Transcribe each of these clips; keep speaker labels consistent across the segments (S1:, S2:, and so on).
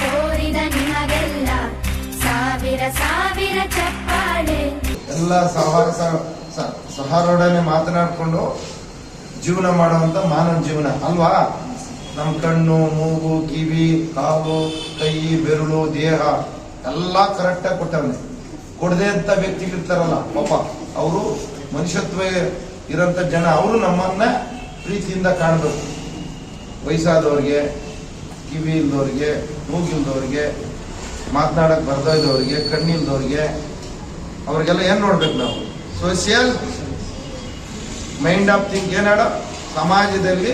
S1: ತೋರಿದ ನಿಮಗೆಲ್ಲ ಸಾವಿರ ಸಾವಿರ ಚಪ್ಪಾಳೆ.
S2: ಎಲ್ಲ ಸಹಾರೋಡನೆ ಮಾತನಾಡಿಕೊಂಡು ಜೀವನ ಮಾಡುವಂತ ಮಾನವ ಜೀವನ, ಅಲ್ವಾ? ನಮ್ಮ ಕಣ್ಣು, ಮೂಗು, ಕಿವಿ, ಕಾಲು, ಕೈ, ಬೆರಳು, ದೇಹ ಎಲ್ಲ ಕರೆಕ್ಟಾಗಿ ಕೊಟ್ಟವನೆ. ಕೊಡದೆ ಅಂತ ವ್ಯಕ್ತಿಗಳಿರ್ತಾರಲ್ಲ, ಪಾಪ, ಅವರು ಮನುಷ್ಯತ್ವ ಇರೋಂಥ ಜನ, ಅವರು ನಮ್ಮನ್ನ ಪ್ರೀತಿಯಿಂದ ಕಾಣಬೇಕು. ವಯಸ್ಸಾದವ್ರಿಗೆ ಕಿವಿ ಇಲ್ದವ್ರಿಗೆ ಮೂಗಿಲ್ದವ್ರಿಗೆ ಮಾತನಾಡಕ್ ಬರ್ತಾ ಇದ್ದವ್ರಿಗೆ ಕಣ್ಣಿಲ್ದವ್ರಿಗೆ ಅವ್ರಿಗೆಲ್ಲ ಏನ್ ನೋಡ್ಬೇಕು ನಾವು? ಸೋಷಿಯಲ್ ಮೈಂಡ್ ಆಫ್ ಥಿಂಕ್ ಏನಾಡ ಸಮಾಜದಲ್ಲಿ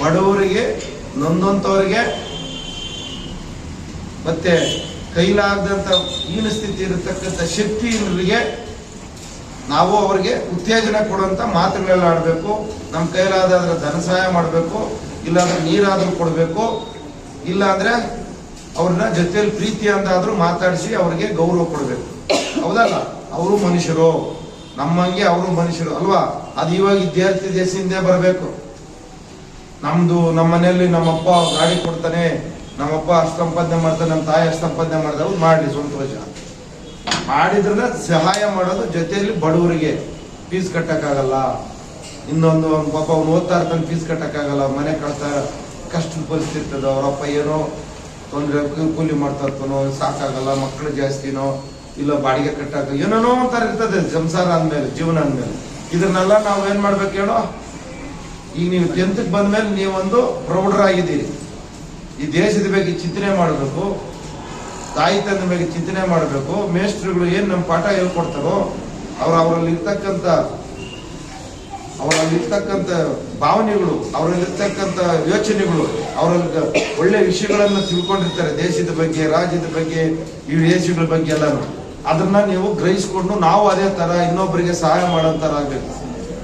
S2: ಬಡವರಿಗೆ, ನೊಂದಂತವರಿಗೆ ಮತ್ತೆ ಕೈಲಾಗದಂತ ಹೀನ ಸ್ಥಿತಿ ಇರತಕ್ಕಂಥ ಶಕ್ತಿಹೀನರಿಗೆ ನಾವು ಅವರಿಗೆ ಉತ್ತೇಜನ ಕೊಡುವಂತ ಮಾತುಗಳೆಲ್ಲ ಆಡಬೇಕು ನಮ್ಮ ಕೈಲಾದ್ರೆ ಧನ ಸಹಾಯ ಮಾಡಬೇಕು. ಇಲ್ಲಾಂದ್ರೆ ನೀರಾದ್ರೂ ಕೊಡಬೇಕು. ಇಲ್ಲ ಅಂದ್ರೆ ಅವ್ರನ್ನ ಜೊತೆಯಲ್ಲಿ ಪ್ರೀತಿ ಅಂತಾದ್ರೂ ಮಾತಾಡಿಸಿ ಅವ್ರಿಗೆ ಗೌರವ ಕೊಡಬೇಕು. ಹೌದಲ್ಲ? ಅವರು ಮನುಷ್ಯರು. ನಮ್ಮಂಗೆ ಅವರು ಮನುಷ್ಯರು. ಅಲ್ವಾ? ಅದು ಇವಾಗ ವಿದ್ಯಾರ್ಥಿ ದೇಶದಿಂದ ಬರಬೇಕು. ನಮ್ದು ನಮ್ಮ ಮನೆಯಲ್ಲಿ ನಮ್ಮಪ್ಪ ಗಾಡಿ ಕೊಡ್ತಾನೆ, ನಮ್ಮಪ್ಪ ಅಷ್ಟು ಸಂಪಾದನೆ ಮಾಡ್ತಾನೆ, ನಮ್ಮ ತಾಯಿ ಅಷ್ಟು ಸಂಪಾದನೆ ಮಾಡ್ತಾರೆ ಮಾಡಿ ಸಂತೋಷ. ಮಾಡಿದ್ರೆ ಸಹಾಯ ಮಾಡೋದು ಜೊತೆಯಲ್ಲಿ ಬಡವರಿಗೆ ಫೀಸ್ ಕಟ್ಟಕ್ಕಾಗಲ್ಲ. ಇನ್ನೊಂದು ಪಾಪ ಅವ್ನು ಓದ್ತಾ ಇರ್ತಾನೆ ಫೀಸ್ ಕಟ್ಟಕ್ಕಾಗಲ್ಲ. ಮನೆ ಕಳ್ತ ಕಷ್ಟದ ಪರಿಸ್ಥಿತಿ ಅವರಪ್ಪ. ಏನೋ ತೊಂದರೆ ಕೂಲಿ ಮಾಡ್ತಾ ಇರ್ತಾನೋ, ಸಾಕಾಗಲ್ಲ ಮಕ್ಕಳು ಜಾಸ್ತಿನೋ, ಇಲ್ಲ ಬಾಡಿಗೆ ಕಟ್ಟಾಕ ಏನೇನೋ ಒಂಥರ ಇರ್ತದೆ, ಸಂಸಾರ ಅಂದ್ಮೇಲೆ, ಜೀವನ ಅಂದ್ಮೇಲೆ. ಇದನ್ನೆಲ್ಲ ನಾವು ಏನ್ ಮಾಡ್ಬೇಕು ಹೇಳೋ? ಈಗ ನೀವು ಟೆಂತ್ಗೆ ಬಂದ್ಮೇಲೆ ನೀವೊಂದು ಪ್ರೌಢರಾಗಿದ್ದೀರಿ ಈ ದೇಶದ ಬಗ್ಗೆ ಚಿಂತನೆ ಮಾಡಬೇಕು, ತಾಯಿ ತಂದೆ ಬಗ್ಗೆ ಚಿಂತನೆ ಮಾಡಬೇಕು ಮೇಸ್ಟ್ರುಗಳು ಏನು ನಮ್ಮ ಪಾಠ ಹೇಳ್ಕೊಡ್ತಾರೋ, ಅವ್ರು ಅವರಲ್ಲಿ ಇರ್ತಕ್ಕಂಥ ಇರ್ತಕ್ಕಂಥ ಭಾವನೆಗಳು ಅವರಲ್ಲಿರ್ತಕ್ಕಂಥ ಯೋಚನೆಗಳು ಅವರಲ್ಲಿ ಒಳ್ಳೆ ವಿಷಯಗಳನ್ನ ತಿಳ್ಕೊಂಡಿರ್ತಾರೆ ದೇಶದ ಬಗ್ಗೆ, ರಾಜ್ಯದ ಬಗ್ಗೆ, ಈ ದೇಶಗಳ ಬಗ್ಗೆ ಎಲ್ಲಾನು. ಅದನ್ನ ನೀವು ಗ್ರಹಿಸ್ಕೊಂಡು ನಾವು ಅದೇ ತರ ಇನ್ನೊಬ್ಬರಿಗೆ ಸಹಾಯ ಮಾಡೋಂತರ ಆಗ್ಬೇಕು.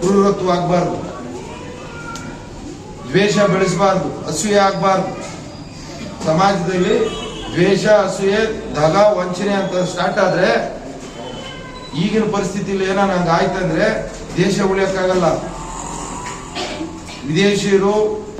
S2: ಕ್ರೂರತ್ವ ಆಗ್ಬಾರ್ದು. ದ್ವೇಷ ಬೆಳೆಸಬಾರ್ದು, ಅಸೂಯೆ ಆಗ್ಬಾರ್ದು. ಸಮಾಜದಲ್ಲಿ ದ್ವೇಷ, ಅಸೂಯೆ ದಗ ವಂಚನೆ ಅಂತ ಸ್ಟಾರ್ಟ್ ಆದ್ರೆ ಈಗಿನ ಪರಿಸ್ಥಿತಿಯಲ್ಲಿ ಏನೋ ಹಂಗ ಆಯ್ತಂದ್ರೆ ದೇಶ ಉಳಿಯಕ್ಕಾಗಲ್ಲ. 유대인시로